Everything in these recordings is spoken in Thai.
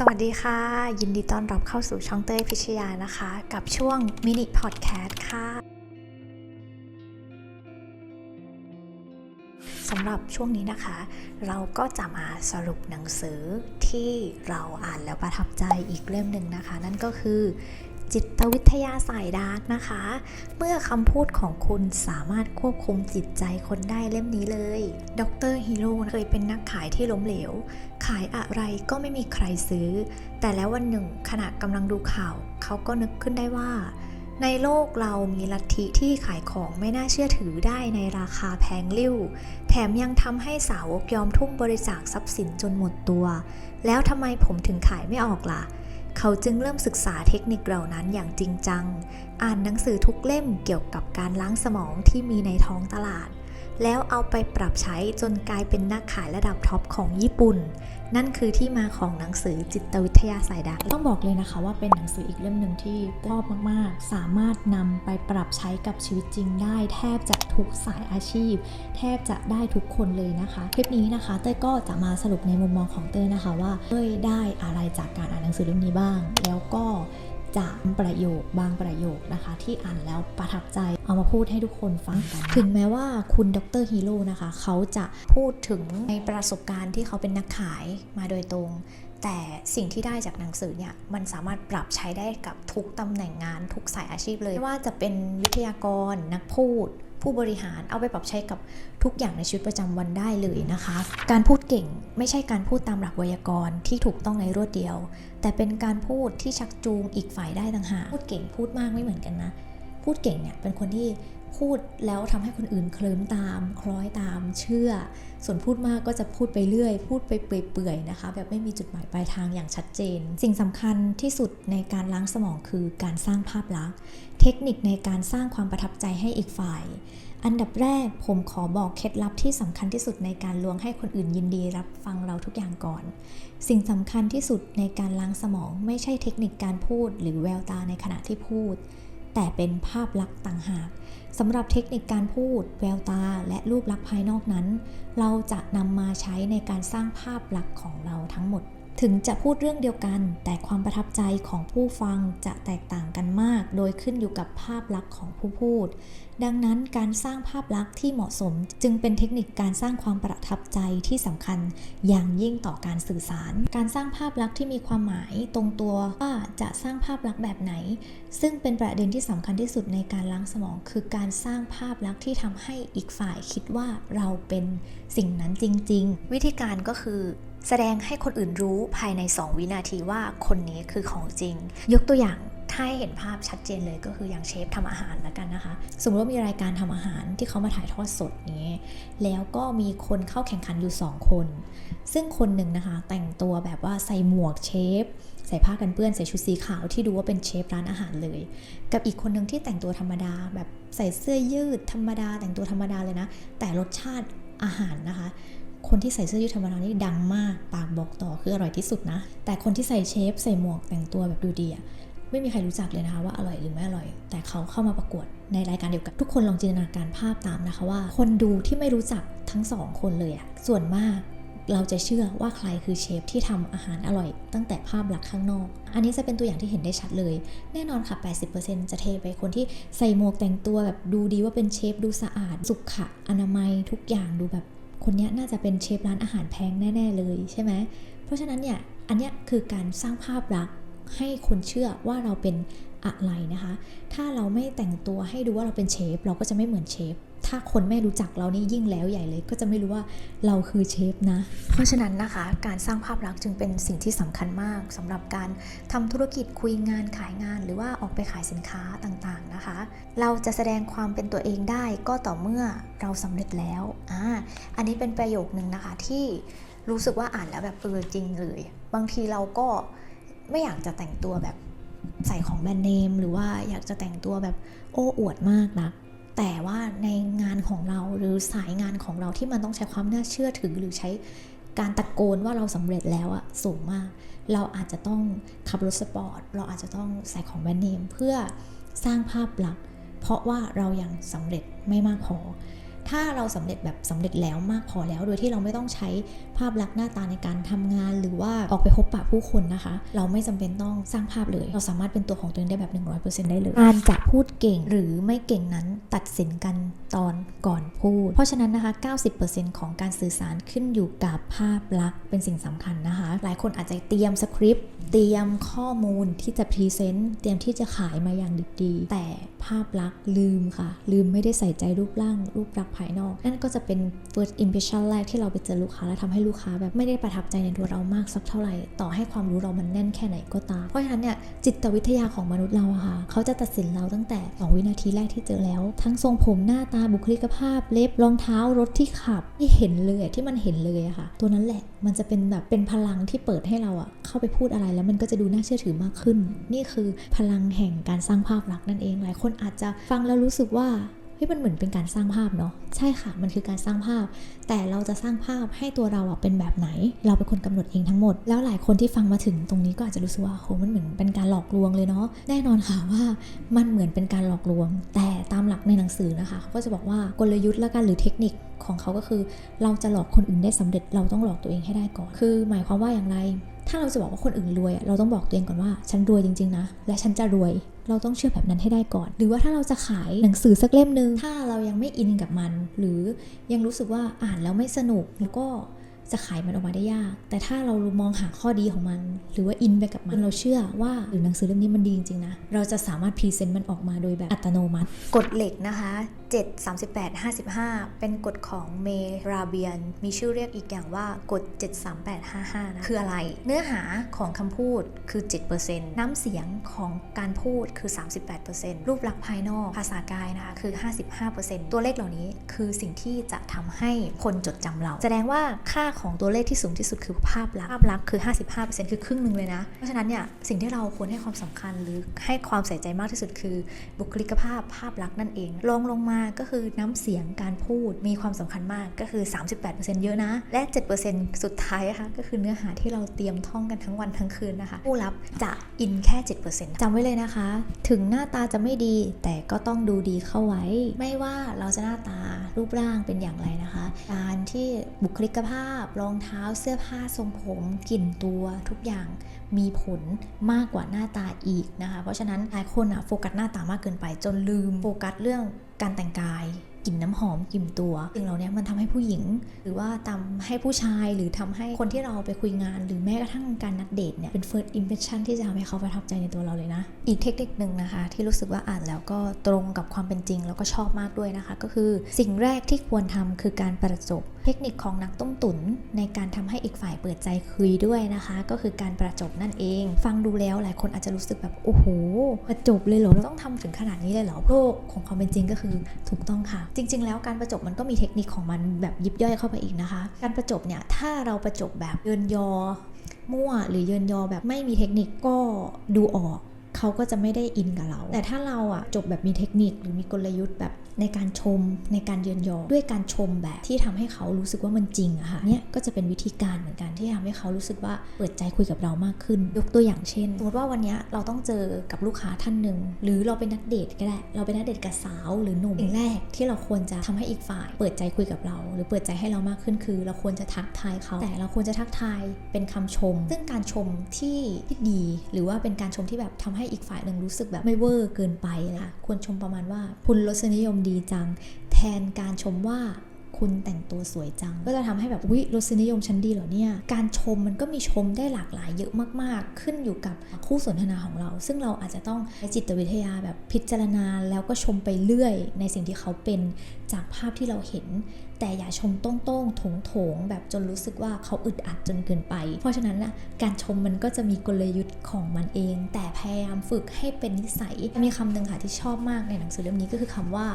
สวัสดีค่ะ ยินดีต้อนรับเข้าสู่ช่องเต้ยพิชยานะคะ กับช่วงมินิพอดแคสต์ค่ะสำหรับช่วงนี้นะคะ เราก็จะมาสรุปหนังสือที่เราอ่านแล้วประทับใจอีกเล่มหนึ่งนะคะ นั่นก็คือจิตวิทยาสายดาร์กนะคะ เมื่อคำพูดของคุณสามารถควบคุมจิตใจคนได้เล่มนี้เลย ดรฮิโร่เคยเป็นนักขายที่ล้มเหลว ขายอะไรก็ไม่มีใครซื้อ แต่แล้ววันหนึ่งขณะกำลังดูข่าว เขาก็นึกขึ้นได้ว่า ในโลกเรามีลัทธิที่ขายของไม่น่าเชื่อถือได้ในราคาแพงลิ่ว แถมยังทำให้สาวกยอมทุ่มบริจาคทรัพย์สินจนหมดตัว แล้วทำไมผมถึงขายไม่ออกล่ะ เขาจึงเริ่มศึกษาเทคนิคเหล่านั้นอย่างจริงจัง อ่านหนังสือทุกเล่มเกี่ยวกับการล้างสมองที่มีในท้องตลาด แล้วเอาไปปรับใช้จนกลายเป็นนักขายระดับท็อปของญี่ปุ่น นั่นคือที่มาของหนังสือจิตวิทยาสายดาต้องบอกเลยนะคะว่าเป็นหนังสืออีกเล่มหนึ่งที่ชอบมาก ๆ สามารถนำไปปรับใช้กับชีวิตจริงได้ แทบจะทุกสายอาชีพ แทบจะได้ทุกคนเลยนะคะ คลิปนี้นะคะ เต้ยก็จะมาสรุปในมุมมองของเต้ยนะคะว่าเต้ยได้อะไรจากการอ่านหนังสือเล่มนี้บ้าง แล้วก็ จะประโยคบางประโยคนะคะ ที่อ่านแล้วประทับใจเอามาพูดให้ทุกคนฟังกัน ถึงแม้ว่าคุณดรฮีโร่นะคะ เขาจะพูดถึงในประสบการณ์ที่เขาเป็นนักขายมาโดยตรง แต่สิ่งที่ได้จากหนังสือเนี่ย มันสามารถปรับใช้ได้กับทุกตำแหน่งงาน ทุกสายอาชีพเลยไม่ว่าจะเป็นวิทยากรนักพูดผู้บริหารเอาไปปรับใช้กับทุกอย่างในชีวิตประจำวันได้เลยนะคะ การพูดเก่งไม่ใช่การพูดตามหลักไวยากรณ์ที่ถูกต้องในรวดเดียว แต่เป็นการพูดที่ชักจูงอีกฝ่ายได้ต่างหากพูดเก่งพูดมากไม่เหมือนกันนะ พูดเก่งเนี่ยเป็นคนที่พูดแล้วทำให้คนอื่นเคลิ้มตาม คล้อยตามเชื่อ ส่วนพูดมากก็จะพูดไปเรื่อย พูดไปเปื่อยๆนะคะ แบบไม่มีจุดหมายปลายทางอย่างชัดเจน สิ่งสำคัญที่สุดในการล้างสมองคือการสร้างภาพลักษณ์ ทคนิคในการสร้างความประทับใจให้อีกฝ่าย อันดับแรกผมขอบอกเคล็ดลับที่สำคัญที่สุดในการลวงให้คนอื่นยินดีรับฟังเราทุกอย่างก่อน สิ่งสำคัญที่สุดในการล้างสมองไม่ใช่เทคนิคการพูด หรือแววตาในขณะที่พูด แต่เป็นภาพลักษณ์ต่างหากสำหรับเทคนิคการพูด แววตา และรูปลักษณ์ภายนอกนั้น เราจะนำมาใช้ในการสร้างภาพลักษณ์ของเราทั้งหมด ถึงจะพูดเรื่องเดียวกัน แต่ความประทับใจของผู้ฟังจะแตกต่างกันมาก โดยขึ้นอยู่กับภาพลักษณ์ของผู้พูด ดังนั้นการสร้างภาพลักษณ์ที่เหมาะสม จึงเป็นเทคนิคการสร้างความประทับใจที่สำคัญอย่างยิ่งต่อการสื่อสาร การสร้างภาพลักษณ์ที่มีความหมายตรงตัวว่าจะสร้างภาพลักษณ์แบบไหน ซึ่งเป็นประเด็นที่สำคัญที่สุดในการล้างสมอง คือการสร้างภาพลักษณ์ที่ทำให้อีกฝ่ายคิดว่าเราเป็นสิ่งนั้นจริง ๆ วิธีการก็คือ แสดงให้คนอื่นรู้ภายใน 2 วินาทีว่าคนนี้คือของจริง ยกตัวอย่างถ้าให้เห็นภาพชัดเจนเลยก็คืออย่างเชฟทำอาหารแล้วกันนะคะ สมมติว่ามีรายการทำอาหารที่เขามาถ่ายทอดสดนี้ แล้วก็มีคนเข้าแข่งขันอยู่ 2 คน ซึ่งคนหนึ่งนะคะ แต่งตัวแบบว่าใส่หมวกเชฟ ใส่ผ้ากันเปื้อนใส่ชุดสีขาวที่ดูว่าเป็นเชฟร้านอาหารเลย กับอีกคนหนึ่งที่แต่งตัวธรรมดา แบบใส่เสื้อยืดธรรมดา แต่งตัวธรรมดาเลยนะ แต่รสชาติอาหารนะคะ คนที่ใส่เสื้อยืดธรรมดานี่ดังมาก ปากบอกต่อคืออร่อยที่สุดนะ แต่คนที่ใส่เชฟใส่หมวกแต่งตัวแบบดูดีอะไม่มีใครรู้จักเลยนะคะว่าอร่อยหรือไม่อร่อย แต่เขาเข้ามาประกวดในรายการเดียวกัน ทุกคนลองจินตนาการภาพตามนะคะว่า คนดูที่ไม่รู้จักทั้งสองคนเลยอะส่วนมากเราจะเชื่อว่าใครคือเชฟที่ทำอาหารอร่อย ตั้งแต่ภาพลักษณ์ข้างนอก อันนี้จะเป็นตัวอย่างที่เห็นได้ชัดเลย แน่นอนค่ะ 80%จะเทไปคนที่ใส่หมวกแต่งตัวแบบดูดีว่าเป็นเชฟดูสะอาด สุขะอนามัยทุกอย่างดูแบบ คนนี้น่าจะเป็นเชฟร้านอาหารแพงแน่ ๆ เลยใช่ไหมเพราะฉะนั้นเนี่ยอันนี้คือการสร้างภาพลักษณ์ให้คนเชื่อว่าเราเป็นอะไรนะคะ ถ้าเราไม่แต่งตัวให้ดูว่าเราเป็นเชฟเราก็จะไม่เหมือนเชฟ ถ้าคนไม่รู้จักเรานี่ยิ่งแล้วใหญ่เลย ก็จะไม่รู้ว่าเราคือเชฟนะ เพราะฉะนั้นนะคะ การสร้างภาพลักษณ์จึงเป็นสิ่งที่สำคัญมากสำหรับการทำธุรกิจคุยงานขายงาน หรือว่าออกไปขายสินค้าต่างๆนะคะ เราจะแสดงความเป็นตัวเองได้ก็ต่อเมื่อเราสำเร็จแล้วอ่าอันนี้เป็นประโยคนึงนะคะที่รู้สึกว่าอ่านแล้วแบบเออจริงเลย บางทีเราก็ไม่อยากจะแต่งตัวแบบใส่ของแบรนด์เนม หรือว่าอยากจะแต่งตัวแบบโอ้อวดมากนะ แต่ว่าในงานของเราหรือสายงานของเราที่มันต้องใช้ความน่าเชื่อถือหรือใช้การตะโกนว่าเราสำเร็จแล้วอะสูงมาก เราอาจจะต้องขับรถสปอร์ต เราอาจจะต้องใส่ของแบรนด์เนมเพื่อสร้างภาพลักษณ์เพราะว่าเรายังสำเร็จไม่มากพอ ถ้าเราสำเร็จแบบสำเร็จแล้วมากพอแล้ว โดยที่เราไม่ต้องใช้ภาพลักษณ์หน้าตาในการทำงาน หรือว่าออกไปพบปะผู้คนนะคะ เราไม่จำเป็นต้องสร้างภาพเลย เราสามารถเป็นตัวของตัวเองได้แบบ 100%ได้เลยการจะพูดเก่งหรือไม่เก่งนั้นตัดสินกันตอนก่อนพูด เพราะฉะนั้นนะคะ 90%ของการสื่อสารขึ้นอยู่กับภาพลักษณ์เป็นสิ่งสำคัญนะคะ หลายคนอาจจะเตรียมสคริปต์เตรียมข้อมูลที่จะพรีเซนต์เตรียมที่จะขายมาอย่างดิบดีแต่ภาพลักษณ์ลืมค่ะ ลืมไม่ได้ใส่ใจรูปร่างรูปลักษณภายนอก นั่นก็จะเป็น first impression แรกที่เราไปเจอลูกค้าแล้วทำให้ลูกค้าแบบไม่ได้ประทับใจในตัวเรามากสักเท่าไหร่ ต่อให้ความรู้เรามันแน่นแค่ไหนก็ตาม เพราะฉะนั้นเนี่ยจิตวิทยาของมนุษย์เราอะค่ะเขาจะตัดสินเราตั้งแต่สองวินาทีแรกที่เจอแล้ว ทั้งทรงผมหน้าตาบุคลิกภาพเล็บรองเท้ารถที่ขับที่เห็นเลยที่มันเห็นเลยอะค่ะ ตัวนั้นแหละมันจะเป็นแบบเป็นพลังที่เปิดให้เราอะเข้าไปพูดอะไรแล้วมันก็จะดูน่าเชื่อถือมากขึ้น นี่คือพลังแห่งการสร้างภาพลักษณ์นั่นเองหลายคนอาจจะฟังแล้วรู้สึกว่า เฮ้ยมันเหมือนเป็นการสร้างภาพเนาะใช่ค่ะ มันคือการสร้างภาพ แต่เราจะสร้างภาพให้ตัวเราอะเป็นแบบไหน เราเป็นคนกำหนดเองทั้งหมด แล้วหลายคนที่ฟังมาถึงตรงนี้ก็อาจจะรู้สึกว่าโหมันเหมือนเป็นการหลอกลวงเลยเนาะแน่นอนค่ะว่ามันเหมือนเป็นการหลอกลวง แต่ตามหลักในหนังสือนะคะเขาก็จะบอกว่ากลยุทธ์และการหรือเทคนิคของเขาก็คือ เราจะหลอกคนอื่นได้สำเร็จเราต้องหลอกตัวเองให้ได้ก่อน คือ หมายความว่าอย่างไรถ้าเราจะบอกว่าคนอื่นรวย เราต้องบอกตัวเองก่อนว่า ฉันรวยจริง ๆ นะ และฉันจะรวย เราต้องเชื่อแบบนั้นให้ได้ก่อน หรือว่าถ้าเราจะขายหนังสือสักเล่มหนึ่งถ้าเรายังไม่อินกับมัน หรือยังรู้สึกว่าอ่านแล้วไม่สนุกแล้วก็จะขายมันออกมาได้ยาก แต่ถ้าเรามองหาข้อดีของมัน หรือว่าอินไปกับมัน เราเชื่อว่าหรือหนังสือเล่มนี้มันดีจริงๆนะ เราจะสามารถพรีเซนต์มันออกมาโดยแบบอัตโนมัติ กฎเหล็กนะคะ7 38 55 เป็นกฎของเมราเบียน มีชื่อเรียกอีกอย่างว่ากฎ 73855 นะ คืออะไร เนื้อหาของคำพูดคือ 7%น้ำเสียงของการพูดคือ 38%รูปลักษณ์ภายนอก ภาษากายนะคะ คือ 55%ตัวเลขเหล่านี้คือสิ่งที่จะทำให้คนจดจำเรา แสดงว่าค่าของตัวเลขที่สูงที่สุดคือภาพลักษณ์ ภาพลักษณ์คือ 55%คือครึ่งหนึ่งเลยนะ เพราะฉะนั้นเนี่ย สิ่งที่เราควรให้ความสำคัญหรือให้ความใส่ใจมากที่สุดคือบุคลิกภาพภาพลักษณ์นั่นเองรองลงมาก็คือน้ำเสียงการพูดมีความสำคัญมากก็คือ 38%เยอะนะ และ 7%สุดท้ายนะคะก็คือเนื้อหาที่เราเตรียมท่องกันทั้งวันทั้งคืนนะคะ ผู้รับจะอินแค่ 7%จำไว้เลยนะคะ ถึงหน้าตาจะไม่ดีแต่ก็ต้องดูดีเข้าไว้ ไม่ว่าเราจะหน้าตา รูปร่างเป็นอย่างไรนะคะ การที่บุคลิกภาพรองเท้าเสื้อผ้าทรงผมกลิ่นตัวทุกอย่างมีผลมากกว่าหน้าตาอีกนะคะ เพราะฉะนั้นหลายคนอะโฟกัสหน้าตามากเกินไปจนลืมโฟกัสเรื่องการแต่งกาย กลิ่นน้ำหอมกลิ่นตัวสิ่งเหล่านี้มันทำให้ผู้หญิง หรือว่าทำให้ผู้ชายหรือทำให้คนที่เราไปคุยงาน หรือแม้กระทั่งการนัดเดทเนี่ยเป็น first impression ที่จะทำให้เขาประทับใจในตัวเราเลยนะ อีกเทคนิคหนึ่งนะคะ ที่รู้สึกว่าอ่านแล้วก็ตรงกับความเป็นจริงแล้วก็ชอบมากด้วยนะคะ ก็คือสิ่งแรกที่ควรทำคือการประจบ เทคนิคของนักต้มตุ๋นในการทำให้อีกฝ่ายเปิดใจคุยด้วยนะคะ ก็คือการประจบนั่นเอง ฟังดูแล้วหลายคนอาจจะรู้สึกแบบโอ้โหประจบเลยเหรอต้องทำถึงขนาดนี้เลยเหรอโลกของความเป็นจริงก็คือถูกต้องค่ะ จริง ๆ แล้วการประจบมันก็มีเทคนิคของมันแบบยิบย่อยเข้าไปอีกนะคะ การประจบเนี่ยถ้าเราประจบแบบเยินยอ มั่วหรือเยินยอแบบไม่มีเทคนิคก็ดูออก เขาก็จะไม่ได้อินกับเรา แต่ถ้าเราอะจบแบบมีเทคนิคหรือมีกลยุทธ์แบบในการชมในการเยินยอด้วยการชมแบบที่ทำให้เขารู้สึกว่ามันจริงอะค่ะเนี่ยก็จะเป็นวิธีการเหมือนกันที่ทำให้เขารู้สึกว่าเปิดใจคุยกับเรามากขึ้น ยกตัวอย่างเช่นสมมติว่าวันนี้เราต้องเจอกับลูกค้าท่านหนึ่งหรือเราเป็นนักเดทก็ได้เราเป็นนักเดทกับสาวหรือหนุ่มสิ่งแรกที่เราควรจะทำให้อีกฝ่าย เปิดใจคุยกับเรา หรือเปิดใจให้เรามากขึ้นคือ เราควรจะทักทายเขา แต่เราควรจะทักทายเป็นคำชม ซึ่งการชมที่ที่ดี หรือว่าเป็นการชมที่แบบทำให้อีกฝ่ายหนึ่งรู้สึกแบบไม่เวอร์เกินไปนะคะควรชมประมาณว่าคุณรสนิยมดีจัง แทนการชมว่าคุณแต่งตัวสวยจัง ก็จะทำให้แบบวิรสนิยมฉันดีเหรอเนี่ย การชมมันก็มีชมได้หลากหลายเยอะมากๆ ขึ้นอยู่กับคู่สนทนาของเรา ซึ่งเราอาจจะต้องใช้จิตวิทยาแบบพิจารณา แล้วก็ชมไปเรื่อยในสิ่งที่เขาเป็นจากภาพที่เราเห็น แต่อย่าชมโต้งๆโถงๆแบบจนรู้สึกว่าเขาอึดอัดจนเกินไป เพราะฉะนั้นนะการชมมันก็จะมีกลยุทธ์ของมันเอง แต่พยายามฝึกให้เป็นนิสัย มีคำหนึ่งค่ะที่ชอบมากในหนังสือเล่มนี้ก็คือคำว่า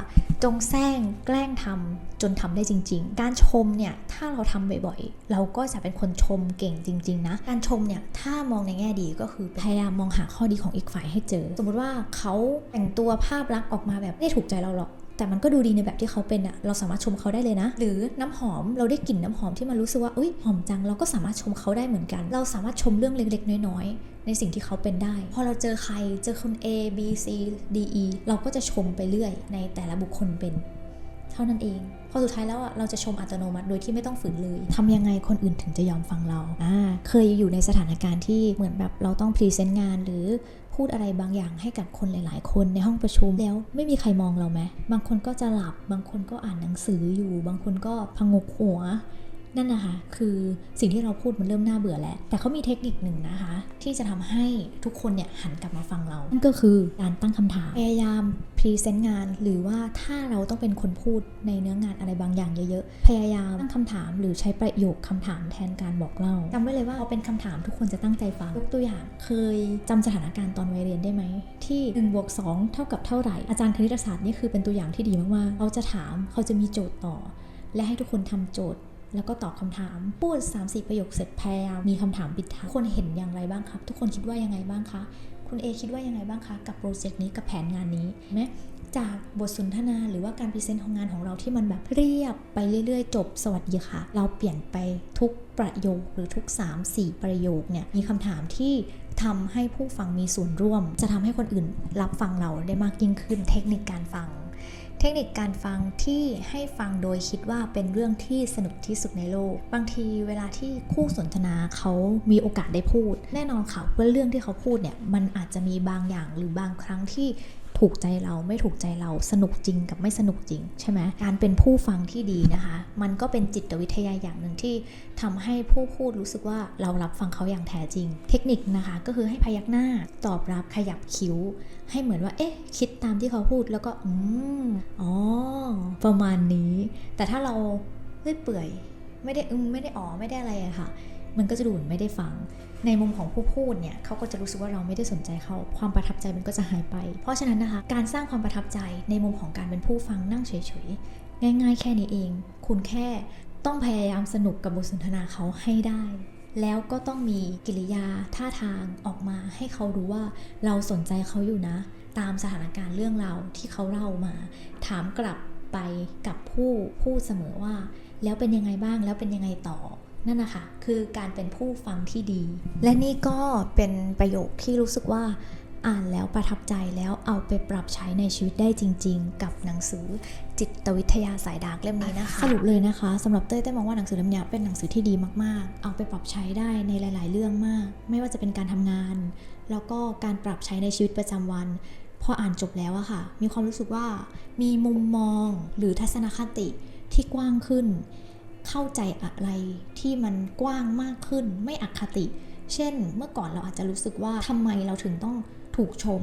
จงแซงแกล้งทำจนทำได้จริง ๆ การชมเนี่ยถ้าเราทำบ่อยๆ เราก็จะเป็นคนชมเก่งจริง ๆ นะ การชมเนี่ยถ้ามองในแง่ดีก็คือพยายามมองหาข้อดีของอีกฝ่ายให้เจอ สมมติว่าเขาแต่งตัวภาพลักษณ์ออกมาแบบไม่ถูกใจเราหรอก แต่มันก็ดูดีในแบบที่เขาเป็นอะเราสามารถชมเขาได้เลยนะ หรือน้ำหอมเราได้กลิ่นน้ำหอมที่มันรู้สึกว่าอุ้ยหอมจังเราก็สามารถชมเขาได้เหมือนกัน เราสามารถชมเรื่องเล็กๆ น้อยๆ ในสิ่งที่เขาเป็นได้ พอเราเจอใครเจอคน A B C D E เราก็จะชมไปเรื่อยในแต่ละบุคคลเป็น เท่านั้นเอง พอสุดท้ายแล้วอะเราจะชมอัตโนมัติโดยที่ไม่ต้องฝืนเลยทำยังไงคนอื่นถึงจะยอมฟังเราอ่าเคยอยู่ในสถานการณ์ที่เหมือนแบบเราต้องพรีเซนต์งานหรือพูดอะไรบางอย่างให้กับคนหลาย ๆ คนในห้องประชุมแล้วไม่มีใครมองเราไหมบางคนก็จะหลับบางคนก็อ่านหนังสืออยู่ บางคนก็พงกหัว นั่นนะคะคือสิ่งที่เราพูดมันเริ่มน่าเบื่อแล้ว แต่เขามีเทคนิคหนึ่งนะคะ ที่จะทำให้ทุกคนเนี่ยหันกลับมาฟังเรา นั่นก็คือการตั้งคำถาม พยายามพรีเซนต์งาน หรือว่าถ้าเราต้องเป็นคนพูดในเนื้องานอะไรบางอย่างเยอะๆ พยายามตั้งคำถาม หรือใช้ประโยคคำถามแทนการบอกเล่าจำไว้เลยว่าพอเป็นคำถามทุกคนจะตั้งใจฟังยกตัวอย่างเคยจำสถานการณ์ตอนวัยเรียนได้ไหมที่1บวก2เท่ากับเท่าไหร่อาจารย์คณิตศาสตร์นี่คือเป็นตัวอย่างที่ดีมากๆเขาจะถามเขาจะมีโจทย์ต่อ และให้ทุกคนทำโจทย์ แล้วก็ตอบคำถามพูด 3-4 ประโยคเสร็จพยายามมีคำถามปิดท้ายคนเห็นอย่างไรบ้างครับ ทุกคนคิดว่ายังไงบ้างคะคุณเอคิดว่ายังไงบ้างคะกับโปรเจกต์นี้กับแผนงานนี้เห็นไหมจากบทสนทนาหรือว่าการพรีเซนต์ของงานของเราที่มันแบบเรียบไปเรื่อยๆ จบสวัสดีค่ะ เราเปลี่ยนไปทุกประโยคหรือทุก 3-4 ประโยคเนี่ยมีคำถามที่ทำให้ผู้ฟังมีส่วนร่วม จะทำให้คนอื่นรับฟังเราได้มากยิ่งขึ้นเทคนิคการฟัง เทคนิคการฟังที่ให้ฟังโดยคิดว่าเป็นเรื่องที่สนุกที่สุดในโลก บางทีเวลาที่คู่สนทนาเขามีโอกาสได้พูด แน่นอนค่ะว่าเรื่องที่เขาพูดเนี่ยมันอาจจะมีบางอย่างหรือบางครั้งที่ ถูกใจเราไม่ถูกใจเราสนุกจริงกับไม่สนุกจริงใช่ไหมการเป็นผู้ฟังที่ดีนะคะ มันก็เป็นจิตวิทยาอย่างหนึ่งที่ทำให้ผู้พูดรู้สึกว่าเรารับฟังเขาอย่างแท้จริง เทคนิคนะคะก็คือให้พยักหน้าตอบรับขยับคิ้ว ให้เหมือนว่า เอ๊ะ คิดตามที่เขาพูดแล้วก็อืมอ๋อประมาณนี้ แต่ถ้าเราเลื่อยเปื่อยไม่ได้อืมไม่ได้อ๋อไม่ได้อะไรอะค่ะ มันก็จะดูเหมือนไม่ได้ฟัง ในมุมของผู้พูดเนี่ยเขาก็จะรู้สึกว่าเราไม่ได้สนใจเขาความประทับใจมันก็จะหายไป เพราะฉะนั้นนะคะ การสร้างความประทับใจในมุมของการเป็นผู้ฟังนั่งเฉยๆง่าย ๆ แค่นี้เอง คุณแค่ต้องพยายามสนุกกับบทสนทนาเขาให้ได้ แล้วก็ต้องมีกิริยาท่าทางออกมาให้เขารู้ว่าเราสนใจเขาอยู่นะ ตามสถานการณ์เรื่องราวที่เขาเล่ามา ถามกลับไปกับผู้พูดเสมอว่า แล้วเป็นยังไงบ้างแล้วเป็นยังไงต่อ นั่นนะคะคือการเป็นผู้ฟังที่ดี และนี่ก็เป็นประโยคที่รู้สึกว่าอ่านแล้วประทับใจแล้วเอาไปปรับใช้ในชีวิตได้จริง ๆ กับหนังสือจิตวิทยาสายดาร์กเล่มนี้นะคะ สรุปเลยนะคะสำหรับเต้ยเต้ยมองว่าหนังสือเล่มนี้เป็นหนังสือที่ดีมากๆ เอาไปปรับใช้ได้ในหลาย ๆ เรื่องมาก ไม่ว่าจะเป็นการทำงาน แล้วก็การปรับใช้ในชีวิตประจำวันพออ่านจบแล้วอะค่ะ มีความรู้สึกว่ามีมุมมองหรือทัศนคติที่กว้างขึ้น เข้าใจอะไรที่มันกว้างมากขึ้น ไม่อคติ เช่น เมื่อก่อนเราอาจจะรู้สึกว่าทำไมเราถึงต้องถูกชม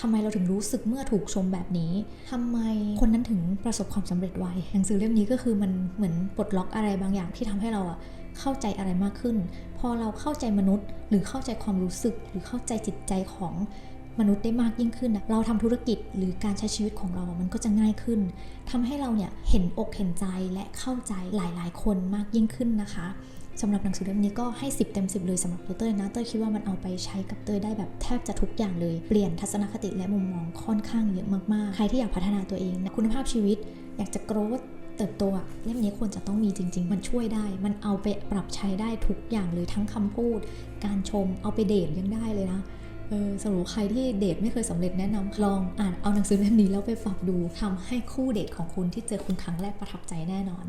ทำไมเราถึงรู้สึกเมื่อถูกชมแบบนี้ทำไมคนนั้นถึงประสบความสำเร็จไวหนังสือเล่มนี้ก็คือมันเหมือนปลดล็อกอะไรบางอย่างที่ทำให้เราอะเข้าใจอะไรมากขึ้น พอเราเข้าใจมนุษย์ หรือเข้าใจความรู้สึกหรือเข้าใจจิตใจของ มนุษย์ได้มากยิ่งขึ้นนะเราทำธุรกิจหรือการใช้ชีวิตของเรา มันก็จะง่ายขึ้นทำให้เราเนี่ยเห็นอกเห็นใจและเข้าใจหลาย ๆ คนมากยิ่งขึ้นนะคะสำหรับหนังสือเล่มนี้ก็ให้ 10 เต็ม 10 เลยสำหรับตัวเต้ยนะ เต้ยคิดว่ามันเอาไปใช้กับเต้ยได้แบบแทบจะทุกอย่างเลย เปลี่ยนทัศนคติและมุมมองค่อนข้างเยอะมาก ๆ ใครที่อยากพัฒนาตัวเองนะคุณภาพชีวิต อยากจะโกรธเติบโตอะเล่มนี้ควรจะต้องมีจริง ๆ มันช่วยได้ มันเอาไปปรับใช้ได้ทุกอย่างเลยทั้งคำพูด การชมเอาไปเดทยังได้เลยนะ เออสำหรับใครที่เดทไม่เคยสำเร็จแนะนำลองอ่านเอาหนังสือเล่มนี้แล้วไปฝากดูทำให้คู่เดทของคุณที่เจอคุณครั้งแรกประทับใจแน่นอน